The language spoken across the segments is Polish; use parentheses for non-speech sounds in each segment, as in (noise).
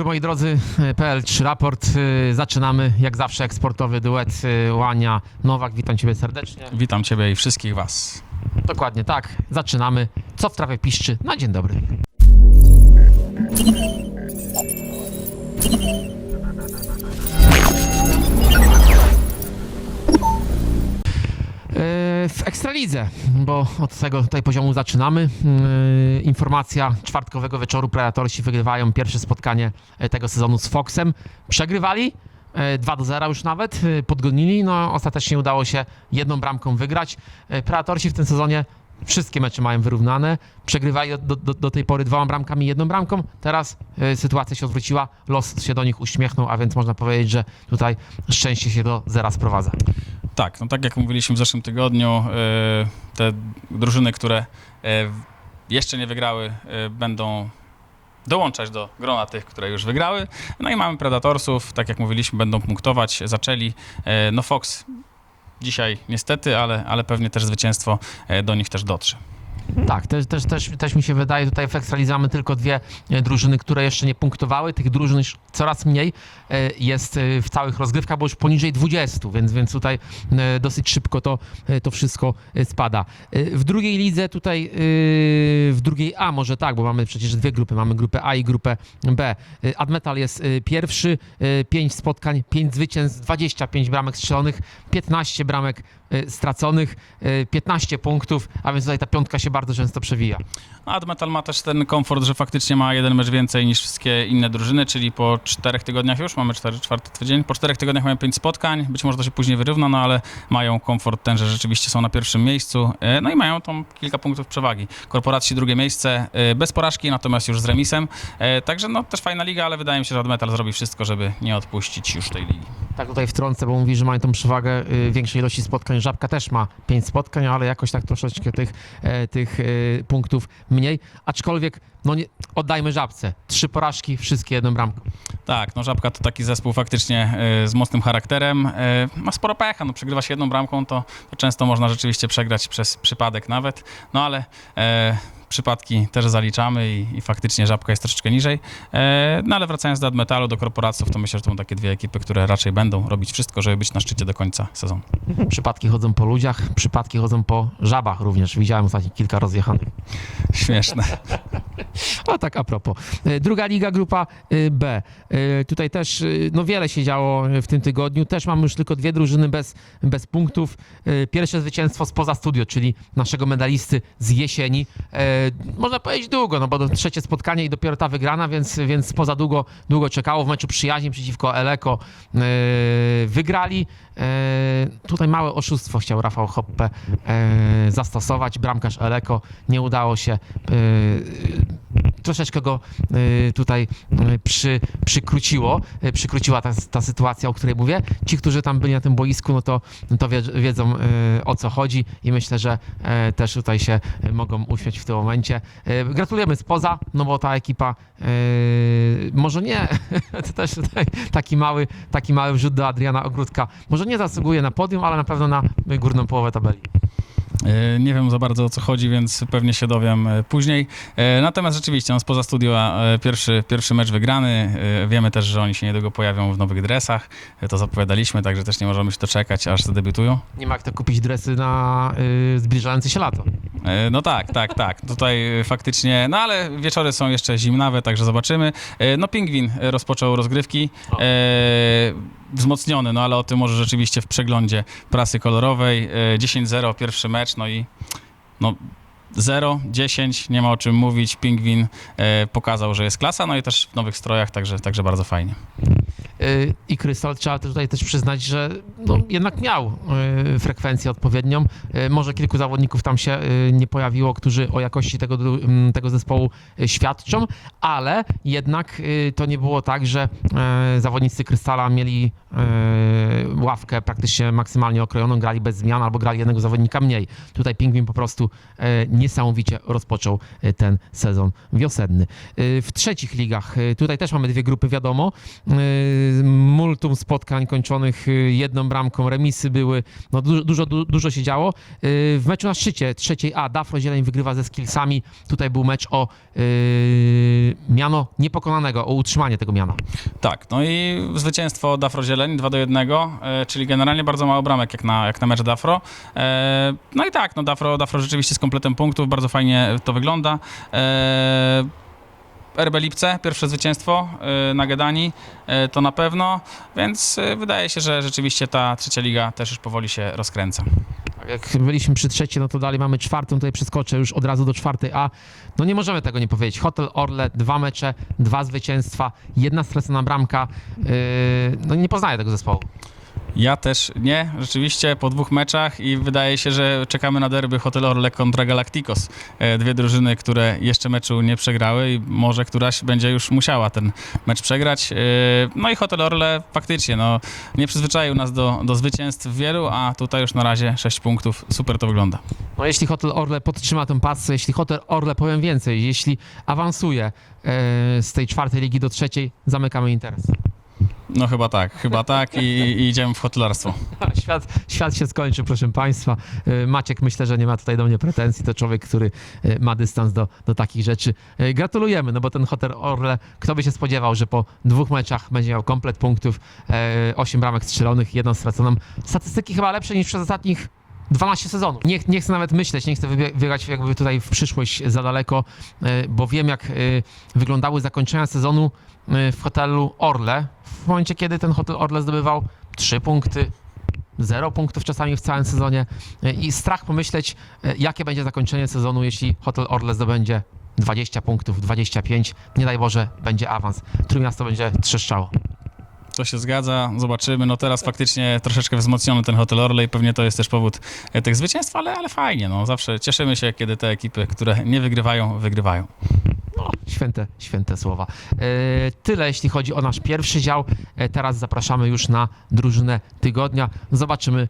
Wieczór moi drodzy. PL3 Raport. Y, Zaczynamy jak zawsze eksportowy duet y, Łania Nowak. Witam Ciebie serdecznie. Witam Ciebie i wszystkich Was. Dokładnie tak. Zaczynamy. Co w trawie piszczy? Na dzień dobry. Ekstralidze, bo od tego tutaj poziomu zaczynamy. E, Informacja czwartkowego wieczoru Predatorsi wygrywają pierwsze spotkanie e, tego sezonu z Foxem. Przegrywali e, 2 do 0 już nawet, e, podgonili, no ostatecznie udało się jedną bramką wygrać. E, Predatorsi w tym sezonie wszystkie mecze mają wyrównane. Przegrywali do, do, do tej pory dwoma bramkami, jedną bramką. Teraz e, sytuacja się odwróciła, los się do nich uśmiechnął, a więc można powiedzieć, że tutaj szczęście się do zera sprowadza. Tak, no tak jak mówiliśmy w zeszłym tygodniu, e, te drużyny, które e, jeszcze nie wygrały, e, będą dołączać do grona tych, które już wygrały. No i mamy Predatorsów, tak jak mówiliśmy, będą punktować, zaczęli. No Fox dzisiaj niestety, ale, ale pewnie też zwycięstwo do nich też dotrze. Tak, też, też, też, też mi się wydaje, tutaj w Ekstralidze mamy tylko dwie e, drużyny, które jeszcze nie punktowały. Tych drużyn już coraz mniej e, jest e, w całych rozgrywkach, bo już poniżej 20, więc, więc tutaj dosyć szybko to, to wszystko spada. W drugiej lidze tutaj, w drugiej A może tak, bo mamy przecież dwie grupy, mamy grupę A i grupę B. Admetal jest pierwszy, 5 spotkań, 5 zwycięstw, 25 bramek strzelonych, 15 bramek straconych, e, 15 punktów, a więc tutaj ta piątka się bardzo często przewija. No, Admetal ma też ten komfort, że faktycznie ma jeden mecz więcej niż wszystkie inne drużyny, czyli po czterech tygodniach już, mamy cztery, czwarty tydzień, po czterech tygodniach mają pięć spotkań, być może to się później wyrówna, no ale mają komfort ten, że rzeczywiście są na pierwszym miejscu, e, no i mają tam kilka punktów przewagi. Korporacji drugie miejsce e, bez porażki, natomiast już z remisem, E, także no też fajna liga, ale wydaje mi się, że Admetal zrobi wszystko, żeby nie odpuścić już tej ligi. Tak tutaj wtrącę, bo mówi, że mają tą przewagę y, większej ilości spotkań. Żabka też ma 5 spotkań, ale jakoś tak troszeczkę tych, e, tych e, punktów mniej. Aczkolwiek, no nie, oddajmy Żabce. Trzy porażki, wszystkie jedną bramką. Tak, no Żabka to taki zespół faktycznie e, z mocnym charakterem. E, ma sporo pecha, no przegrywa się jedną bramką, to, to często można rzeczywiście przegrać przez przypadek nawet, no ale przypadki też zaliczamy i, i faktycznie Żabka jest troszeczkę niżej. E, no ale wracając do Admetalu, do korporacji, to myślę, że to są takie dwie ekipy, które raczej będą robić wszystko, żeby być na szczycie do końca sezonu. Przypadki chodzą po ludziach, przypadki chodzą po żabach również. Widziałem ostatnio kilka rozjechanych. Śmieszne. (laughs) A tak a propos. E, Druga liga, grupa e, B. Tutaj też no wiele się działo w tym tygodniu. Też mamy już tylko dwie drużyny bez, bez punktów. Pierwsze zwycięstwo spoza studio, czyli naszego medalisty z jesieni. Można powiedzieć długo, no bo trzecie spotkanie i dopiero ta wygrana, więc, więc spoza długo, długo czekało. W meczu przyjaźni przeciwko Eleko e, wygrali. E, Tutaj małe oszustwo chciał Rafał Hoppe e, zastosować. Bramkarz Eleko nie udało się troszeczkę go y, tutaj y, przy, przykróciło, y, przykróciła ta, ta sytuacja, o której mówię. Ci, którzy tam byli na tym boisku, no to, no to wie, wiedzą o co chodzi i myślę, że też tutaj się mogą uśmiać w tym momencie. Gratulujemy spoza, no bo ta ekipa może nie, (laughs) to też tutaj taki mały, taki mały wrzut do Adriana Ogródka, może nie zasługuje na podium, ale na pewno na górną połowę tabeli. E, Nie wiem za bardzo o co chodzi, więc pewnie się dowiem e, później. E, Natomiast rzeczywiście, no spoza studia pierwszy, pierwszy mecz wygrany. Wiemy też, że oni się niedługo pojawią w nowych dresach. To zapowiadaliśmy, także też nie możemy się doczekać, aż zadebiutują. Nie ma jak to kupić dresy na y, zbliżające się lato. No tak, tak, tak. Tutaj faktycznie, no ale wieczory są jeszcze zimnawe, także zobaczymy. No Pingwin rozpoczął rozgrywki. E, wzmocniony, no ale o tym może rzeczywiście w przeglądzie prasy kolorowej. E, 10-0, pierwszy mecz, no i no 0, 10, nie ma o czym mówić. Pingwin e, pokazał, że jest klasa, no i też w nowych strojach, także, także bardzo fajnie. Y, I Krystal trzeba tutaj też przyznać, że no, jednak miał y, frekwencję odpowiednią. Y, Może kilku zawodników tam się nie pojawiło, którzy o jakości tego, tego zespołu świadczą, ale jednak to nie było tak, że zawodnicy Krystala mieli ławkę praktycznie maksymalnie okrojoną, grali bez zmian albo grali jednego zawodnika mniej. Tutaj Pingwin po prostu niesamowicie rozpoczął ten sezon wiosenny. W trzecich ligach, tutaj też mamy dwie grupy, wiadomo. Y, y, multum spotkań kończonych y, jedną bramką, remisy były, no dużo, dużo, du- dużo się działo. Y, W meczu na szczycie trzeciej A Dafro Zieleń wygrywa ze Skillsami. Tutaj był mecz o y, miano niepokonanego, o utrzymanie tego miana. Tak, no i zwycięstwo Dafro Zieleń 2 do 1, e, czyli generalnie bardzo mało bramek jak na, jak na mecz Dafro. No i tak, no Dafro, Dafro rzeczywiście z kompletem punktów, bardzo fajnie to wygląda. RB Lipce, pierwsze zwycięstwo e, na Gedani, e, to na pewno, więc e, wydaje się, że rzeczywiście ta trzecia liga też już powoli się rozkręca. Jak byliśmy przy trzeciej, no to dalej mamy czwartą, tutaj przeskoczę już od razu do czwartej A. No nie możemy tego nie powiedzieć. Hotel Orle, dwa mecze, dwa zwycięstwa, jedna stracona bramka. No nie poznaję tego zespołu. Ja też nie, rzeczywiście po dwóch meczach i wydaje się, że czekamy na derby Hotel Orle kontra Galacticos. E, Dwie drużyny, które jeszcze meczu nie przegrały i może któraś będzie już musiała ten mecz przegrać. E, No i Hotel Orle faktycznie no, nie przyzwyczaił nas do, do zwycięstw wielu, a tutaj już na razie 6 punktów. Super to wygląda. No jeśli Hotel Orle podtrzyma tę pasę, jeśli Hotel Orle, powiem więcej, jeśli awansuje yy, z tej czwartej ligi do trzeciej, zamykamy interes. No chyba tak, chyba tak i, i idziemy w hotelarstwo. (laughs) Świat, świat się skończy, proszę Państwa. Yy, Maciek myślę, że nie ma tutaj do mnie pretensji. To człowiek, który yy, ma dystans do, do takich rzeczy. Yy, Gratulujemy, no bo ten Hotel Orle, kto by się spodziewał, że po dwóch meczach będzie miał komplet punktów, 8 bramek strzelonych, jedną straconą. Statystyki chyba lepsze niż przez ostatnich 12 sezonów. Nie, nie chcę nawet myśleć, nie chcę wybie- biegać jakby tutaj w przyszłość za daleko, yy, bo wiem jak yy, wyglądały zakończenia sezonu yy, w hotelu Orle. W momencie, kiedy ten hotel Orle zdobywał 3 punkty, zero punktów czasami w całym sezonie i strach pomyśleć, e, jakie będzie zakończenie sezonu, jeśli Hotel Orle zdobędzie 20 punktów, 25, nie daj Boże, będzie awans. Trójmiasto będzie trzeszczało. To się zgadza, zobaczymy. No teraz faktycznie troszeczkę wzmocniony ten Hotel Orley, pewnie to jest też powód e, tych zwycięstw, ale, ale fajnie, no zawsze cieszymy się, kiedy te ekipy, które nie wygrywają, wygrywają. No, święte, święte słowa. E, tyle, jeśli chodzi o nasz pierwszy dział. E, teraz zapraszamy już na drużynę tygodnia. Zobaczymy,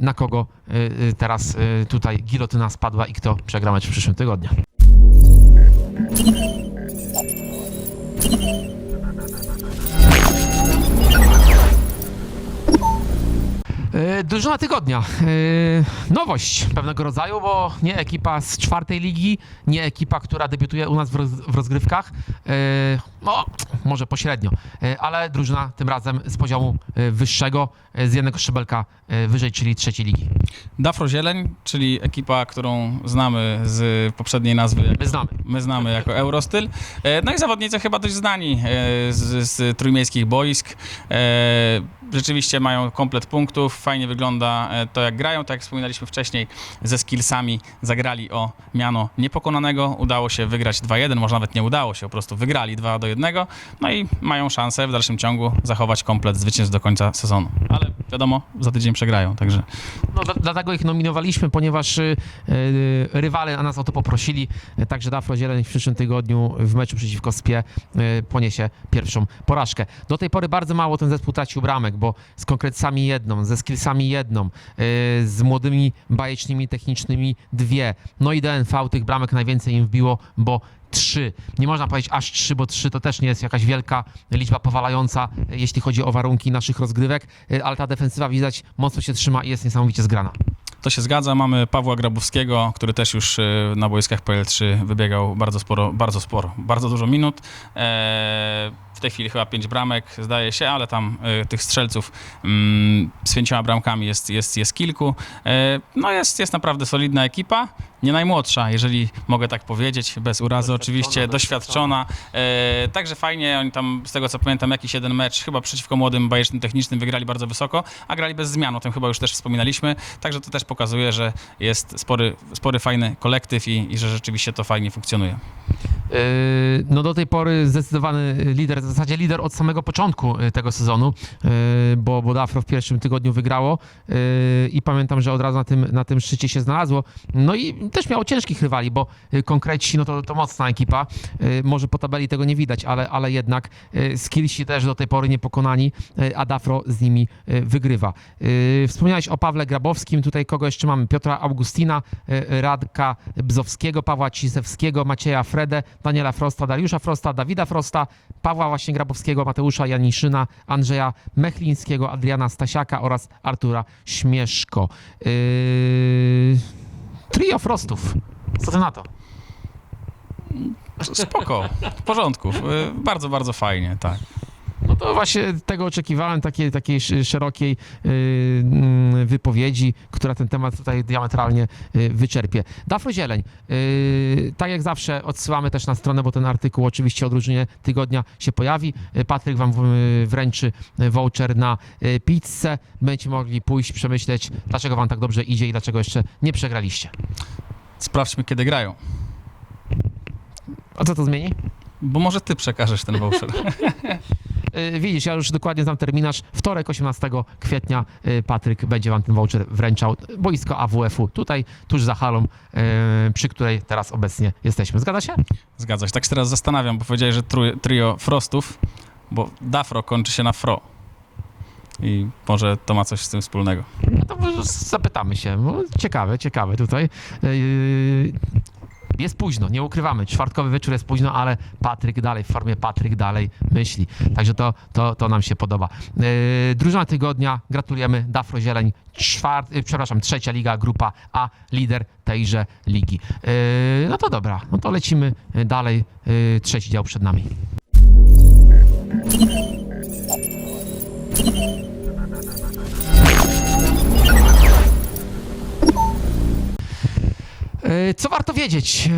na kogo teraz tutaj gilotyna spadła i kto przegra mecz w przyszłym tygodniu. Drużyna tygodnia. E, Nowość pewnego rodzaju, bo nie ekipa z czwartej ligi, nie ekipa, która debiutuje u nas w, roz, w rozgrywkach. E, No, może pośrednio, e, ale drużyna tym razem z poziomu e, wyższego, e, z jednego szczebelka e, wyżej, czyli trzeciej ligi. Dafro Zieleń, czyli ekipa, którą znamy z poprzedniej nazwy, My znamy. my znamy jako Eurostyl. E, No i zawodnicy chyba dość znani e, z, z trójmiejskich boisk. Rzeczywiście mają komplet punktów, fajnie wygląda e, to jak grają, tak jak wspominaliśmy wcześniej, ze skillsami zagrali o miano niepokonanego, udało się wygrać 2-1, może nawet nie udało się, po prostu wygrali 2 do 1, no i mają szansę w dalszym ciągu zachować komplet zwycięstw do końca sezonu. Ale wiadomo, za tydzień przegrają, także No, dla- dlatego ich nominowaliśmy, ponieważ y, y, rywale na nas o to poprosili. Także Dafro Zieleń w przyszłym tygodniu w meczu przeciwko Spie y, poniesie pierwszą porażkę. Do tej pory bardzo mało ten zespół tracił bramek, bo z konkretcami jedną, ze skillsami jedną, y, z młodymi bajecznymi technicznymi dwie. No i DNV tych bramek najwięcej im wbiło, bo trzy. Nie można powiedzieć aż trzy, bo trzy to też nie jest jakaś wielka liczba powalająca, y, jeśli chodzi o warunki naszych rozgrywek, y, ale ta defensywa widać mocno się trzyma i jest niesamowicie zgrana. To się zgadza. Mamy Pawła Grabowskiego, który też już e, na boiskach PL3 wybiegał bardzo sporo, bardzo sporo, bardzo dużo minut. E, W tej chwili chyba pięć bramek, zdaje się, ale tam e, tych strzelców mm, z pięcioma bramkami jest, jest, jest kilku. E, No jest, jest naprawdę solidna ekipa. Nie najmłodsza, jeżeli mogę tak powiedzieć, bez urazy oczywiście, doświadczona. E, Także fajnie, oni tam, z tego co pamiętam, jakiś jeden mecz, chyba przeciwko młodym bajecznym technicznym wygrali bardzo wysoko, a grali bez zmian, o tym chyba już też wspominaliśmy. Także to też pokazuje, że jest spory, spory fajny kolektyw i, i że rzeczywiście to fajnie funkcjonuje. Yy, No do tej pory zdecydowany lider, w zasadzie lider od samego początku yy, tego sezonu, yy, bo, bo Dafro w pierwszym tygodniu wygrało i pamiętam, że od razu na tym, na tym szczycie się znalazło. No i też miało ciężkich rywali, bo yy, konkreci no to, to mocna ekipa. Yy, Może po tabeli tego nie widać, ale, ale jednak yy, skillsi też do tej pory niepokonani, a Dafro z nimi wygrywa. Wspomniałeś o Pawle Grabowskim, tutaj kogo jeszcze mamy? Piotra Augustina, Radka Bzowskiego, Pawła Cisewskiego, Macieja Fredę. Daniela Frosta, Dariusza Frosta, Dawida Frosta, Pawła właśnie Grabowskiego, Mateusza Janiszyna, Andrzeja Mechlińskiego, Adriana Stasiaka oraz Artura Śmieszko. Yy... Trio Frostów. Co ty na to? Spoko, w porządku. Y, Bardzo, bardzo fajnie, tak. To właśnie tego oczekiwałem, takiej, takiej sz- szerokiej yy, mm, wypowiedzi, która ten temat tutaj diametralnie yy, wyczerpie. Dafro Zieleń, yy, tak jak zawsze odsyłamy też na stronę, bo ten artykuł oczywiście o drużynie tygodnia się pojawi. Patryk wam wręczy voucher na pizzę. Będziecie mogli pójść, przemyśleć, dlaczego wam tak dobrze idzie i dlaczego jeszcze nie przegraliście. Sprawdźmy, kiedy grają. A co to zmieni? Bo może ty przekażesz ten voucher. (laughs) Yy, Widzisz, ja już dokładnie znam terminarz. Wtorek, 18 kwietnia, yy, Patryk będzie wam ten voucher wręczał. Boisko AWF-u, tutaj, tuż za halą, yy, przy której teraz obecnie jesteśmy. Zgadza się? Zgadza się. Tak się teraz zastanawiam, bo powiedziałeś, że trio Frostów, bo Dafro kończy się na Fro. I może to ma coś z tym wspólnego. No to może zapytamy się. Ciekawe, ciekawe tutaj. Jest późno, nie ukrywamy. Czwartkowy wieczór jest późno, ale Patryk dalej, w formie Patryk dalej myśli. Także to, to, to nam się podoba. Yy, drużyna tygodnia, gratulujemy. Dafro Zieleń, czwart, yy, przepraszam, trzecia liga, grupa A, lider tejże ligi. Yy, no to dobra, no to lecimy dalej. Yy, trzeci dział przed nami. Co warto wiedzieć?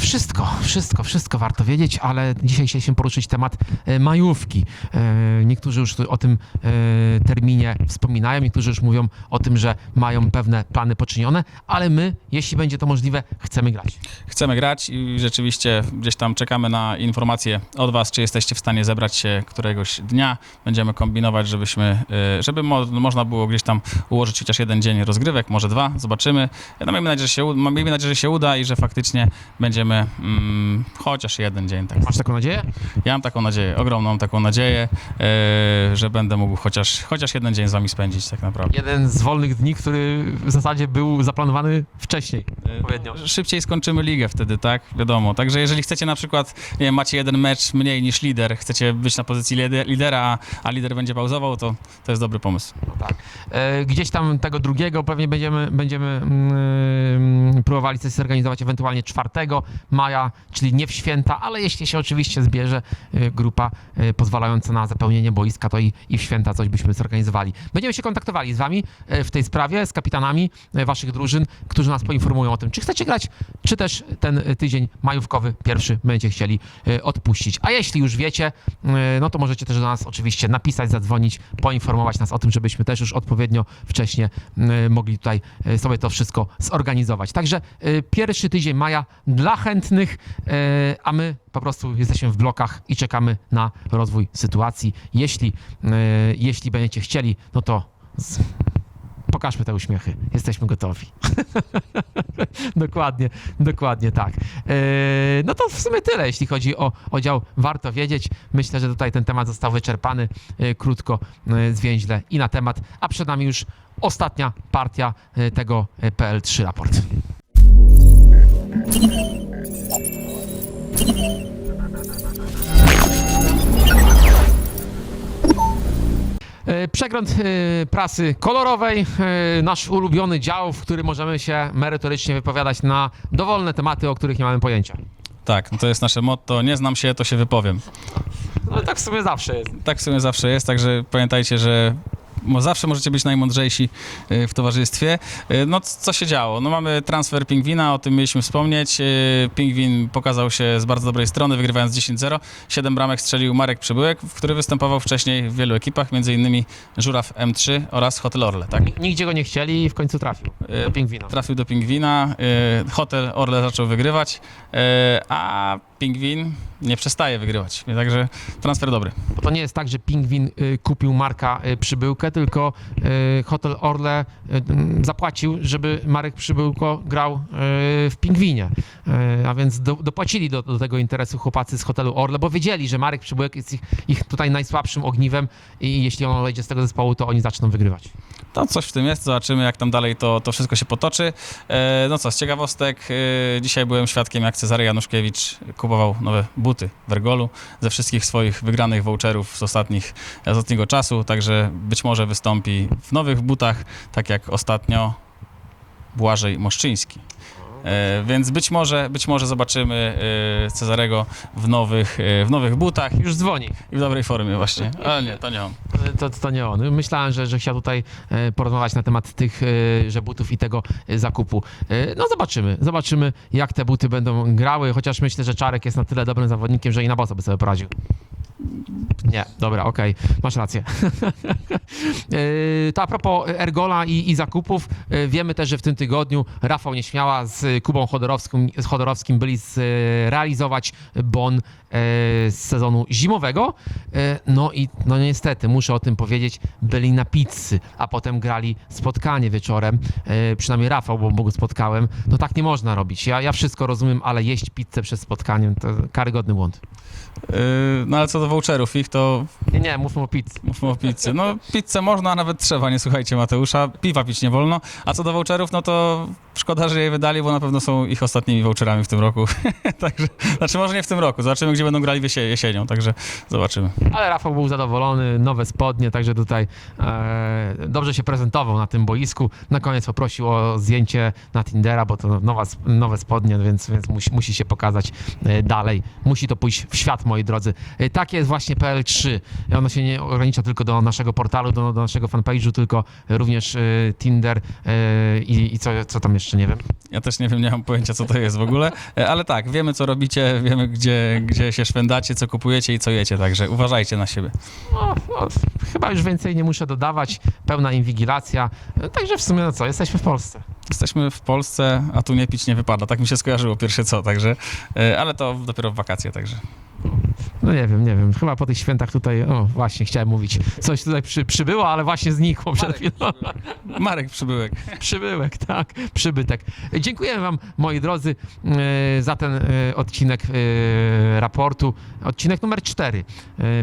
Wszystko, wszystko, wszystko warto wiedzieć, ale dzisiaj chcieliśmy poruszyć temat e, majówki. E, Niektórzy już o tym e, terminie wspominają, niektórzy już mówią o tym, że mają pewne plany poczynione, ale my, jeśli będzie to możliwe, chcemy grać. Chcemy grać i rzeczywiście gdzieś tam czekamy na informacje od was, czy jesteście w stanie zebrać się któregoś dnia. Będziemy kombinować, żebyśmy, żeby mo można było gdzieś tam ułożyć chociaż jeden dzień rozgrywek, może dwa, zobaczymy. No miejmy nadzieję, że się, miejmy nadzieję, że się uda i że faktycznie będziemy mm, chociaż jeden dzień. Tak. Masz taką nadzieję? Ja mam taką nadzieję, ogromną taką nadzieję, y, że będę mógł chociaż, chociaż jeden dzień z wami spędzić tak naprawdę. Jeden z wolnych dni, który w zasadzie był zaplanowany wcześniej. No, Szybciej skończymy ligę wtedy, tak? Wiadomo. Także jeżeli chcecie na przykład, nie wiem, macie jeden mecz mniej niż lider, chcecie być na pozycji lider- lidera, a, lider będzie pauzował, to to jest dobry pomysł. Tak. E, Gdzieś tam tego drugiego pewnie będziemy, będziemy mm, próbowali coś zorganizować ewentualnie 4 maja, czyli nie w święta, ale jeśli się oczywiście zbierze e, grupa e, pozwalająca na zapełnienie boiska, to i, i w święta coś byśmy zorganizowali. Będziemy się kontaktowali z wami e, w tej sprawie, z kapitanami waszych drużyn, którzy nas poinformują o tym, czy chcecie grać, czy też ten tydzień majówkowy pierwszy będziecie chcieli odpuścić. A jeśli już wiecie, no to możecie też do nas oczywiście napisać, zadzwonić, poinformować nas o tym, żebyśmy też już odpowiednio wcześnie mogli tutaj sobie to wszystko zorganizować. Także pierwszy tydzień maja dla e, a my po prostu jesteśmy w blokach i czekamy na rozwój sytuacji. Jeśli, e, jeśli będziecie chcieli, no to pokażmy te uśmiechy. Jesteśmy gotowi. (laughs) dokładnie, dokładnie tak. E, No to w sumie tyle, jeśli chodzi o, o dział Warto Wiedzieć. Myślę, że tutaj ten temat został wyczerpany krótko, zwięźle i na temat, a przed nami już ostatnia partia tego e, PL3 raport. E, Przegląd e, prasy kolorowej, e, nasz ulubiony dział, w którym możemy się merytorycznie wypowiadać na dowolne tematy, o których nie mamy pojęcia. Tak, no to jest nasze motto, nie znam się, to się wypowiem. No tak w sumie zawsze jest. Tak w sumie zawsze jest, także pamiętajcie, że zawsze możecie być najmądrzejsi y, w towarzystwie. Y, No co się działo? No mamy transfer Pingwina, o tym mieliśmy wspomnieć. Y, Pingwin pokazał się z bardzo dobrej strony, wygrywając 10-0. Siedem bramek strzelił Marek Przybyłek, który występował wcześniej w wielu ekipach, m.in. Żuraw M3 oraz Hotel Orle, tak? Ni- Nigdzie go nie chcieli i w końcu trafił do pingwina. Trafił do Pingwina, Hotel Orle zaczął wygrywać, a Pingwin nie przestaje wygrywać, także transfer dobry. Bo to nie jest tak, że Pingwin y, kupił Marka y, Przybyłkę, tylko y, Hotel Orle zapłacił, żeby Marek Przybyłko grał w Pingwinie. A więc do, dopłacili do, do tego interesu chłopacy z Hotelu Orle, bo wiedzieli, że Marek Przybyłek jest ich, ich tutaj najsłabszym ogniwem i jeśli on odejdzie z tego zespołu, to oni zaczną wygrywać. To coś w tym jest, zobaczymy jak tam dalej to, to wszystko się potoczy. E, no co, z ciekawostek, e, dzisiaj byłem świadkiem jak Cezary Januszkiewicz kupował nowe buty w Ergolu ze wszystkich swoich wygranych voucherów z, ostatnich, z ostatniego czasu, także być może wystąpi w nowych butach, tak jak ostatnio Błażej Moszczyński. E, więc być może, być może zobaczymy e, Cezarego w nowych, e, w nowych butach Już dzwoni. i w dobrej formie właśnie. Ale nie, to nie on. To, to nie on. Myślałem, że, że chciał tutaj porozmawiać na temat tych że butów i tego zakupu. No zobaczymy. Zobaczymy, jak te buty będą grały, chociaż myślę, że Czarek jest na tyle dobrym zawodnikiem, że i na boso by sobie poradził. Nie, dobra, okej, masz rację. (laughs) E, To a propos Ergola i, i zakupów, e, wiemy też, że w tym tygodniu Rafał Nieśmiała z Kubą Chodorowskim, z Chodorowskim byli zrealizować bon e, z sezonu zimowego. No i no niestety, muszę o tym powiedzieć, byli na pizzy, a potem grali spotkanie wieczorem. Przynajmniej Rafał, bo go spotkałem. No tak nie można robić. Ja, ja wszystko rozumiem, ale jeść pizzę przed spotkaniem to karygodny błąd. No ale co do voucherów ich, to Nie, nie, mówmy o pizzy. mówmy o pizzy. No pizzę można, a nawet trzeba, nie słuchajcie Mateusza. Piwa pić nie wolno. A co do voucherów, no to szkoda, że je wydali, bo na pewno są ich ostatnimi voucherami w tym roku. (laughs) także, znaczy może nie w tym roku, zobaczymy gdzie będą grali jesie- jesienią, także zobaczymy. Ale Rafał był zadowolony, nowe spodnie, także tutaj e, dobrze się prezentował na tym boisku. Na koniec poprosił o zdjęcie na Tindera, bo to nowa, nowe spodnie, więc, więc musi, musi się pokazać e, dalej. Musi to pójść w świat, moi drodzy. E, takie jest właśnie PL3. Ono się nie ogranicza tylko do naszego portalu, do, do naszego fanpage'u, tylko również e, Tinder e, i, co, co tam jeszcze, nie wiem. Ja też nie wiem, nie mam pojęcia co to jest w ogóle, E, ale tak, wiemy co robicie, wiemy gdzie, gdzie się szwędacie, co kupujecie i co jecie, także uważajcie na siebie. No, no, chyba już więcej nie muszę dodawać. Pełna inwigilacja. E, Także w sumie no co, jesteśmy w Polsce. Jesteśmy w Polsce, a tu nie pić nie wypada, tak mi się skojarzyło pierwsze co, także, e, ale to dopiero w wakacje, także. No nie wiem, nie wiem. Chyba po tych świętach tutaj, o właśnie, chciałem mówić. Coś tutaj przy, przybyło, ale właśnie znikło przed chwilą. Marek Przybyłek. Przybyłek, tak, przybytek. Dziękujemy Wam, moi drodzy, e, za ten e, odcinek e, raportu. Odcinek numer 4,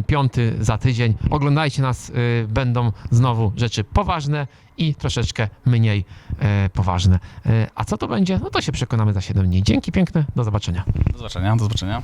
piąty za tydzień. Oglądajcie nas, e, będą znowu rzeczy poważne i troszeczkę mniej e, poważne. E, A co to będzie? No to się przekonamy za 7 dni. Dzięki piękne, do zobaczenia. Do zobaczenia, do zobaczenia.